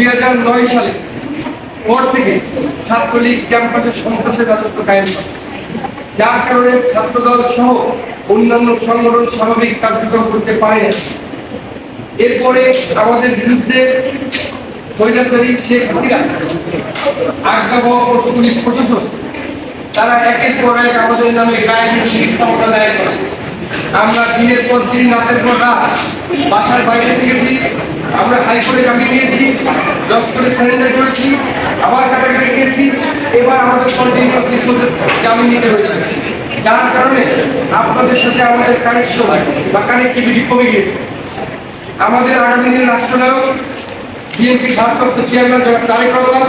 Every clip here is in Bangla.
দুই সালে পর থেকে ছাত্রলীগ ক্যাম্পাসে সন্ত্রাসের রাজত্ব কায়েম করে যার কারণে ছাত্রদল সহ অন্যান্য সংগঠন স্বাভাবিক কার্যক্রম করতে পারে না। এরপরে আমাদের বিরুদ্ধে স্বৈরাচারী শেখ হাসিনা আজ্ঞাবহ পুলিশ প্রশাসন তারা একের পর এক আমাদের নামে গায়ে মিথ্যা দায়ের করে। আমরা দিনের পর দিন, রাতের পর রাত বাসার বাইরে থেকেছি, আমরা হাইকোর্টে দাবি নিয়েছি দশ করে সারেন্ডার করেছি, আবার কাটাকাটি গিয়েছি এবার আমাদের কন্টিনিউসলি প্রসেস জামিন নিতে হয়েছে। যার কারণে আপনাদের সাথে আমাদের কানেকশন বা কানেক্টিভিটি কমে গিয়েছে। আমাদের আগামী দিনের রাষ্ট্রনায়ক, বিএনপি ভারপ্রাপ্ত চেয়ারম্যান ডক্টর তারেক রহমান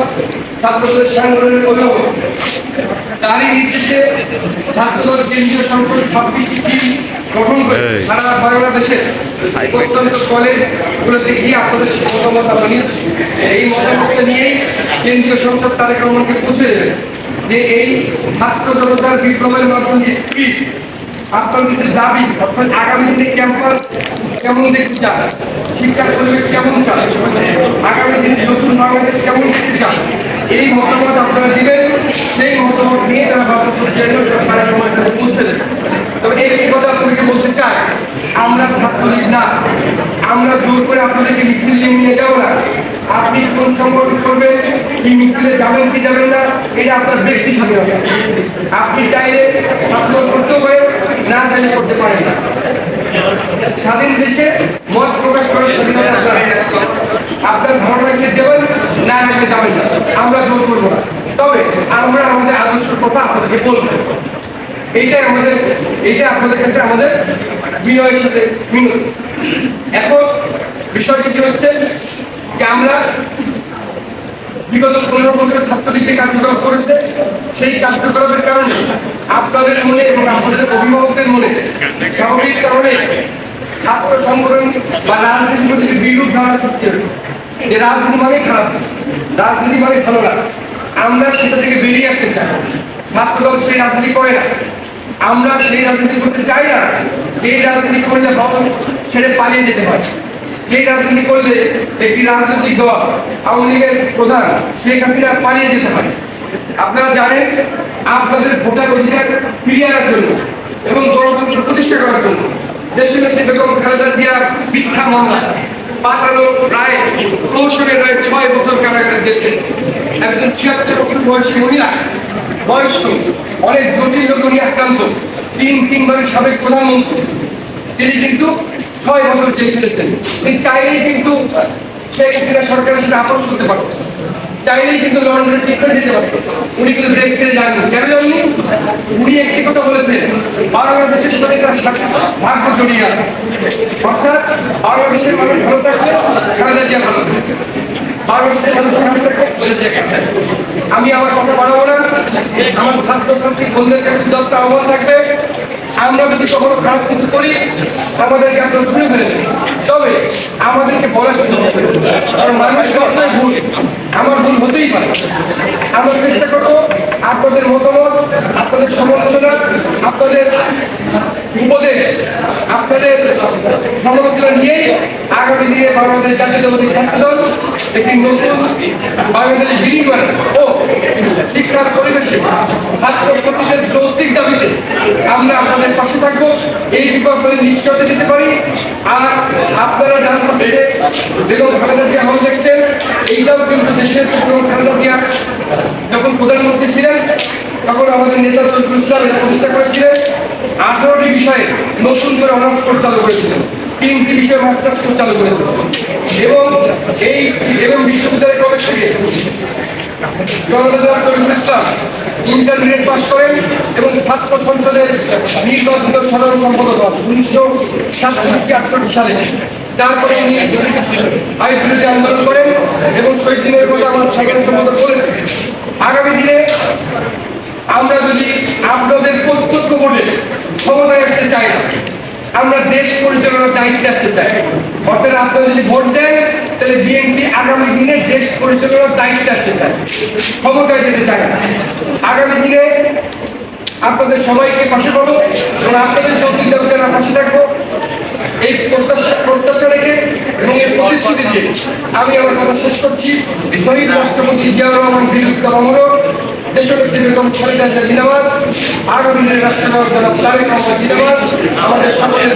ছাত্রদের সংগঠনের অভিভাবক, তারই নির্দেশে ছাত্রদল কেন্দ্রীয় সংসদ ছাব্বিশটি গঠন করে। সারা বাংলাদেশে প্রত্যন্ত কলেজগুলোতে গিয়ে আপনাদের মতামত আমরা নিয়েছি এই মতামতটা নিয়েই কেন্দ্রীয় সংসদ তারেক রহমানকে দেবে যে এই ছাত্র জনতার বিপ্লবের মাধ্যমে স্পিড আপনাদের যে দাবি অর্থাৎ আগামী দিনে ক্যাম্পাস কেমন দেখতে চান শিক্ষার পরিবেশ কেমন চান আগামী দিনে নতুন বাংলাদেশ কেমন দেখতে চান এই মতামত আপনারা দিবেন সেই মতামত নিয়ে তারা ভারপ্রাপ্ত চেয়ারম্যান তারা সময় কাছে পৌঁছে দেবে তবে একটি কথা আপনাদেরকে বলতে চাই আমরা ছাত্রলীগ না। আমরা জোর করে আপনাদেরকে মিছিল নিয়ে যাব না। আপনি কোন সংগঠন করবেন, কি মিছিলে যাবেন, কি যাবেন না, এটা আপনার ব্যক্তি স্বাধীনতা। আপনি চাইলে ছাত্র করতে পারেন, না চাইলে করতে পারেন না। স্বাধীন দেশে মত প্রকাশ করার স্বাধীনতা আপনার। আপনার ভালো লাগলে যাবেন, না লাগলে যাবেন না। আমরা জোর করব না। তবে আমরা আমাদের আদর্শ কথা আপনাদেরকে বলব। এইটাই আমাদের, এইটা আপনাদের কাছে আমাদের বিনয়ের সাথে মিনতি এখন বিষয়টি কি হচ্ছে যে আমরা বিগত পনেরো কার্যকলাপ করেছে, সেই কার্যকলাপের কারণে আপনাদের মনে এবং আপনাদের অভিভাবকদের মনে স্বাভাবিক কারণে ছাত্র সংগঠন বা রাজনীতির প্রতি বিরূপ ধারণা সৃষ্টি হয়েছে। যে রাজনীতি মানেই খারাপ, রাজনীতি মানে ভালো না। আমরা সেটা থেকে বেরিয়ে আসতে চাই। ছাত্রদল সেই রাজনীতি করে না। আমরা সেই রাজনীতি করতে চাই না। যে রাজনীতি করলে ভবন ছেড়ে পালিয়ে যেতে হয়। যে রাজনীতি করলে একটি রাজনৈতিক দল, আওয়ামী লীগের প্রধান শেখ হাসিনা পালিয়ে যেতে পারে আপনারা জানেন, আপনাদের ভোটার অধিকার ফিরিয়ে আনার জন্য এবং গণতন্ত্র প্রতিষ্ঠা করার জন্য দেশের নেত্রী বেগম খালেদা জিয়া মিথ্যা মামলা পাঠানো প্রায় কৌশলের প্রায় ছয় বছর কারাগারে জেল খেটেছে একজন ছিয়াত্তর বছর বয়সী মহিলা বয়স্ক, অনেক জটিল রোগ নিয়ে আক্রান্ত। তিন, তিনবারের সাবেক প্রধানমন্ত্রী। তিনি কিন্তু ছয় বছর জেল খেটেছেন। তিনি চাইলেই কিন্তু শেখ সরকারের সাথে আপোষ করতে পারতেন। চাইলেই কিন্তু লন্ডনে টিকিট যেতে পারতো উনি কিন্তু দেশ ছেড়ে যাননি। কেন যাননি? উনি একটি কথা বলেছেন, বাংলাদেশের সাথে তার ভাগ্য জড়িয়ে আছে। অর্থাৎ বাংলাদেশের মানুষ ভালো থাকলে খালেদা জিয়া ভালো আমি আমার কথা বাড়াবো না। আমার ছাত্রছাত্রী বন্ধুদের কাছে যত আহ্বান থাকবে। আমরা যদি কখনো খারাপ কিছু করি, আমাদেরকে আপনারা ধরে ফেলেন তবে আমাদেরকে বলা করতে হবে। কারণ মানুষ সবটাই ভুল, আমার ভুল হতেই পারে। আমরা চেষ্টা করব আপনাদের মতামত, আপনাদের সমালোচনা, আপনাদের উপদেশ, আপনাদের সমালোচনা নিয়েই আগামী দিনে বাংলাদেশ জাতীয়তাবাদী ছাত্রদল একটি নতুন বাংলাদেশ বিনিময় ও, শিক্ষার পরিবেশে ছাত্র ছাত্রীদের যৌক্তিক দাবিতে আমরা আপনাদের পাশে থাকব। এই বিকল্পে নিশ্চয়তা দিতে পারি। আর আপনারা ডান পাশে যে বেগম খালেদা জিয়া হল দেখছেন, এইটাও কিন্তু দেশের বেগম খালেদা জিয়া যখন প্রধানমন্ত্রী ছিলেন, তখন আমাদের নেতা নজরুল ইসলাম এটা প্রতিষ্ঠা করেছিলেন। আঠারোটি বিষয়ে নতুন করে অনার্স কোর্স চালু করেছিলেন। তিনটি বিষয়ে মাস্টার্স কোর্স চালু করেছিলেন এবং এই এবং বিশ্ববিদ্যালয় কলেজ থেকে করেন এবং ছাত্র সংসদের সাধারণ সম্পাদক উনিশশো সাতষট্টি সালে। তারপরে আন্দোলন করেন এবং দিনের সম্পাদক করেন আগামী দিনে আমরা যদি আপনাদের প্রত্যক্ষ ভোটে ক্ষমতায় আসতে চাই আমরা দেশ পরিচালনার দায়িত্বে আসতে চাই। অর্থাৎ আপনারা যদি ভোট দেন, তাহলে বিএনপি আগামী দিনে দেশ পরিচালনার দায়িত্বে আসতে চায়। ক্ষমতায় যেতে চায় আগামী দিনে আপনাদের সবাইকে পাশে পাবো এবং আপনাদের যৌক্তিক দাবিতে আমরা পাশে থাকব এই প্রত্যাশা প্রত্যাশা রেখে এবং এই প্রতিশ্রুতি দিয়ে আমি আমার কথা শেষ করছি। শহীদ রাষ্ট্রপতি জিয়াউর রহমান, বীরুত্ব অমরক দেশনেত্রী বেগম খালেদা জিয়া জিন্দাবাদ আগামী দিনের আমাদের সকলের।